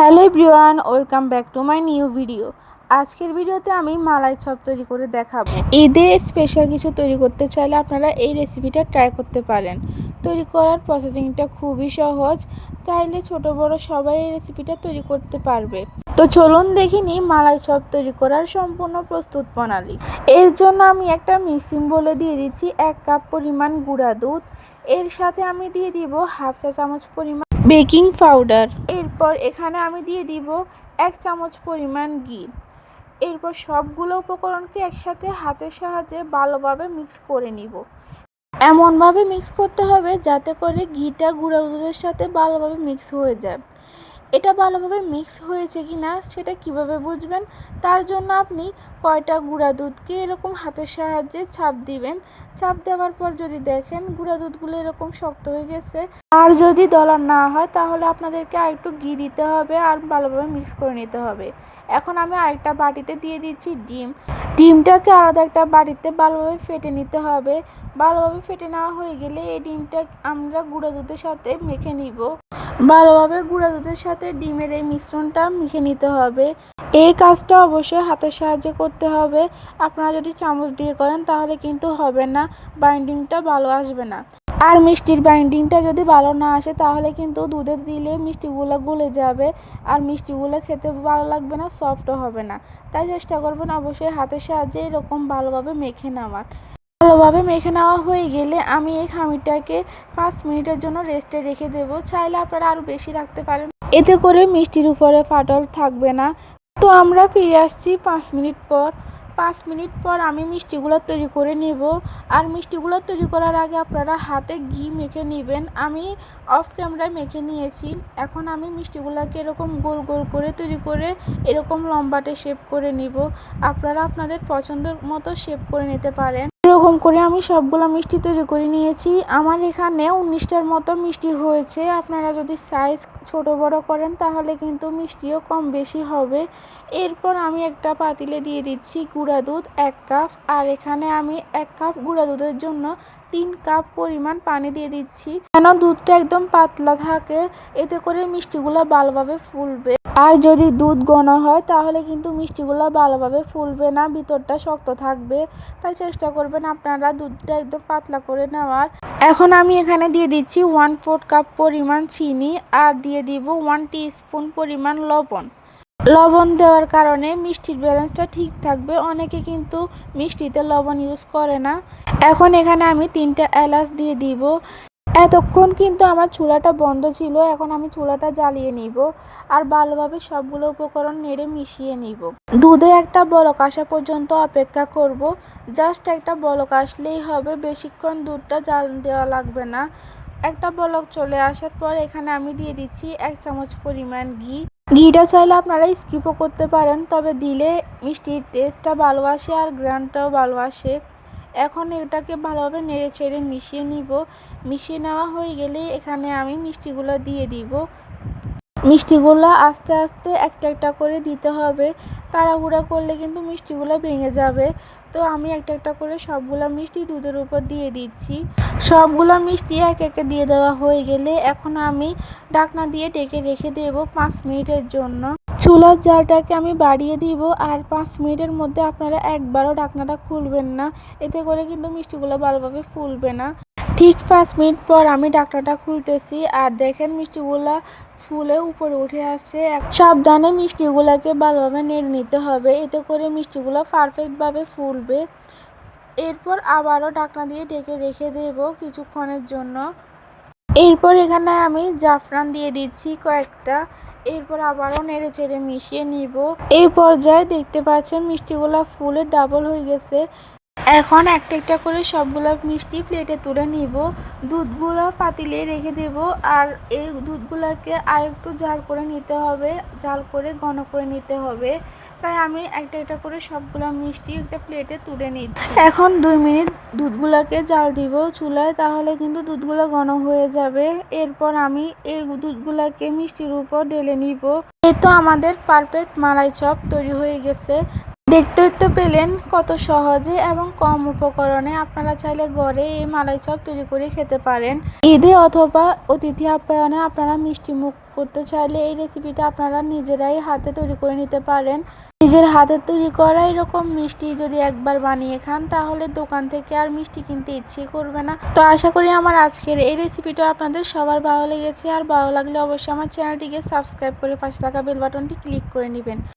Hello everyone, welcome back to my new video. আজকের ভিডিওতে আমি মালাই চপ তৈরি করে দেখাবো। ঈদে স্পেশাল কিছু তৈরি করতে চাইলে আপনারা এই রেসিপিটা ট্রাই করতে পারেন। তৈরি করার প্রসেসিংটা খুবই সহজ। চাইলে ছোট, বড় সবাই এই রেসিপিটা তৈরি করতে পারবে। তো চলুন দেখিনি মালাই চপ তৈরি করার সম্পূর্ণ প্রস্তুত প্রণালী। এর জন্য আমি একটা মিক্সিং বলে দিয়ে দিচ্ছি এক কাপ পরিমাণ গুঁড়া দুধ। এর সাথে আমি দিয়ে দিব হাফ চা চামচ পরিমাণ বেকিং পাউডার। এরপর এখানে আমি দিয়ে দিব এক চামচ পরিমাণ ঘি। এরপর সবগুলো উপকরণকে একসাথে হাতের সাহায্যে ভালোভাবে মিক্স করে নিব। এমনভাবে মিক্স করতে হবে যাতে করে ঘিটা গুঁড়া সাথে ভালোভাবে মিক্স হয়ে যায়। এটা ভালোভাবে মিক্স হয়েছে কি না সেটা কীভাবে বুঝবেন? তার জন্য আপনি কয়টা গুঁড়া দুধকে এরকম হাতের সাহায্যে ছাপ দিবেন? চাপ দেওয়ার পর যদি দেখেন গুঁড়া দুধগুলো এরকম শক্ত হয়ে গেছে আর যদি দলা না হয়, তাহলে আপনাদেরকে আরেকটু ঘি দিতে হবে আর ভালোভাবে মিক্স করে নিতে হবে। এখন আমি আরেকটা বাটিতে দিয়ে দিচ্ছি ডিম। ডিমটাকে আলাদা একটা বাটিতে ভালোভাবে ফেটে নিতে হবে। ভালোভাবে ফেটে নেওয়া হয়ে গেলে এই ডিমটা আমরা গুঁড়া দুধের সাথে মেখে নিব। ভালোভাবে গুঁড়া দুধের সাথে ডিমের এই মিশ্রণটা মিশে নিতে হবে। এই কাজটা অবশ্যই হাতের সাহায্যে করতে হবে। আপনারা যদি চামচ দিয়ে করেন তাহলে কিন্তু হবে না বাইন্ডিংটা ভালো আসবে না। আর মিষ্টির বাইন্ডিংটা যদি ভালো না আসে তাহলে কিন্তু দুধে দিলে মিষ্টিগুলো গলে যাবে। আর মিষ্টিগুলো খেতে ভালো লাগবে না সফটও হবে না। তাই চেষ্টা করবেন অবশ্যই হাতের সাহায্যে এরকম ভালোভাবে মেখে নেওয়ার। ভালোভাবে মেখে নেওয়া হয়ে গেলে আমি এই খামিরটাকে পাঁচ মিনিটের জন্য রেস্টে রেখে দেবো। চাইলে আপনারা আরও বেশি রাখতে পারেন। এতে করে মিষ্টির উপরে ফাটল থাকবে না। তো আমরা ফিরে আসছি পাঁচ মিনিট পর। পাঁচ মিনিট পর আমি মিষ্টিগুলো তৈরি করে নেব। আর মিষ্টিগুলো তৈরি করার আগে আপনারা হাতে ঘি মেখে নেবেন। আমি অফ ক্যামেরায় মেখে নিয়েছি। এখন আমি মিষ্টিগুলোকে এরকম গোল গোল করে তৈরি করে এরকম লম্বাটে শেপ করে নিব। আপনারা আপনাদের পছন্দের মতো শেপ করে নিতে পারেন। এরকম করে আমি সবগুলো মিষ্টি তৈরি করে নিয়েছি। আমার এখানে উনিশটার মতো মিষ্টি হয়েছে। আপনারা যদি সাইজ ছোট বড় করেন তাহলে কিন্তু মিষ্টিও কম বেশি হবে। এরপর আমি একটা পাতিলে দিয়ে দিচ্ছি গুঁড়া দুধ এক কাপ। আর এখানে আমি এক কাপ গুঁড়া দুধের জন্য তিন কাপ পরিমাণ পানি দিয়ে দিচ্ছি। কেন দুধটা একদম পাতলা থাকে, এতে করে মিষ্টিগুলো ভালোভাবে ফুলবে। আর যদি দুধ ঘন হয়, তাহলে কিন্তু মিষ্টিগুলো ভালোভাবে ফুলবে না, ভিতরটা শক্ত থাকবে। তাই চেষ্টা করবেন আপনারা দুধটা একদম পাতলা করে নেওয়ার। এখন আমি এখানে দিয়ে দিচ্ছি ওয়ান ফোর্থ কাপ পরিমাণ চিনি, আর দিয়ে দিব ওয়ান স্পুন পরিমাণ লবণ। লবণ দেওয়ার কারণে মিষ্টির ব্যালেন্সটা ঠিক থাকবে। অনেকে কিন্তু মিষ্টিতে লবণ ইউজ করে না। এখন এখানে আমি তিনটা এলাচ দিয়ে দিব। এতক্ষণ কিন্তু আমার চুলাটা বন্ধ ছিল, এখন আমি চুলাটা জ্বালিয়ে নিব আর ভালোভাবে সবগুলো উপকরণ নেড়ে মিশিয়ে নিব। দুধে একটা বলক আসা পর্যন্ত অপেক্ষা করব। জাস্ট একটা বলক আসলেই হবে, বেশিক্ষণ দুধটা জাল দেওয়া লাগবে না। একটা বলক চলে আসার পর এখানে আমি দিয়ে দিচ্ছি এক চামচ পরিমাণ ঘি। ঘিটা চাইলে আপনারা স্কিপও করতে পারেন, তবে দিলে মিষ্টির টেস্টটা ভালো আসে আর গ্রানটাও ভালো আসে। এখন এটাকে ভালোভাবে নেড়ে চেড়ে মিশিয়ে নিব। মিশিয়ে নেওয়া হয়ে গেলে এখানে আমি মিষ্টিগুলো দিয়ে দিব। মিষ্টিগুলো আস্তে আস্তে একটা একটা করে দিতে হবে। তাড়াহুড়া করলে কিন্তু মিষ্টিগুলো ভেঙে যাবে। তো আমি একটা একটা করে সবগুলো মিষ্টি দুধের উপর দিয়ে দিচ্ছি। সবগুলো মিষ্টি এক একে দিয়ে দেওয়া হয়ে গেলে এখন আমি ডাকনা দিয়ে ডেকে রেখে দেব পাঁচ মিনিটের জন্য। চুলার জালটাকে আমি বাড়িয়ে দিব আর পাঁচ মিনিটের মধ্যে আপনারা একবারও ডাকনাটা খুলবেন না। এতে করে কিন্তু মিষ্টিগুলো ভালোভাবে ফুলবে না। ঠিক পাঁচ মিনিট পর আমি ডাক্তারটা খুলতেছি আর দেখেন মিষ্টিগুলা ফুলে উপরে উঠে আসছে। সাবধানে মিষ্টিগুলাকে ভালোভাবে নেড়ে নিতে হবে, এতে করে মিষ্টিগুলো পারফেক্টভাবে ফুলবে। এরপর আবারও ঢাকনা দিয়ে ঢেকে রেখে দেব কিছুক্ষণের জন্য। এরপর এখানে আমি জাফরান দিয়ে দিচ্ছি কয়েকটা। এরপর আবারও নেড়ে চেড়ে মিশিয়ে নিব। এই পর্যায়ে দেখতে পাচ্ছেন মিষ্টিগুলা ফুলে ডাবল হয়ে গেছে। এখন একটা একটা করে সবগুলো মিষ্টি প্লেটে তুলে নিব। দুধগুলো পাতিলে রেখে দেব। আর এই দুধগুলোকে আর একটু জাল করে নিতে হবে। ঝাল করে ঘন করে নিতে হবে। তাই আমি একটা একটা করে সবগুলো মিষ্টি একটা প্লেটে তুলে নিচ্ছি। এখন দুই মিনিট দুধগুলোকে জাল দিব চুলায়, তাহলে কিন্তু দুধগুলো ঘন হয়ে যাবে। এরপর আমি এই দুধগুলোকে মিষ্টির উপর ঢেলে নিব। এই তো আমাদের পারফেক্ট মালাই চপ তৈরি হয়ে গেছে। দেখতে তো পেলেন কত সহজে এবং কম উপকরণে। আপনারা চাইলে ঘরে এই মালাই চপ তৈরি করে খেতে পারেন। ঈদে অথবা অতিথি আপ্যায়নে আপনারা মিষ্টি মুখ করতে চাইলে এই রেসিপিটা আপনারা নিজেরাই হাতে তৈরি করে নিতে পারেন। নিজের হাতে তৈরি করা এরকম মিষ্টি যদি একবার বানিয়ে খান, তাহলে দোকান থেকে আর মিষ্টি কিনতে ইচ্ছে করবে না। তো আশা করি আমার আজকের এই রেসিপিটা আপনাদের সবার ভালো লেগেছে। আর ভালো লাগলে অবশ্যই আমার চ্যানেলটিকে সাবস্ক্রাইব করে পাশে থাকা বেল বাটনটি ক্লিক করে নেবেন।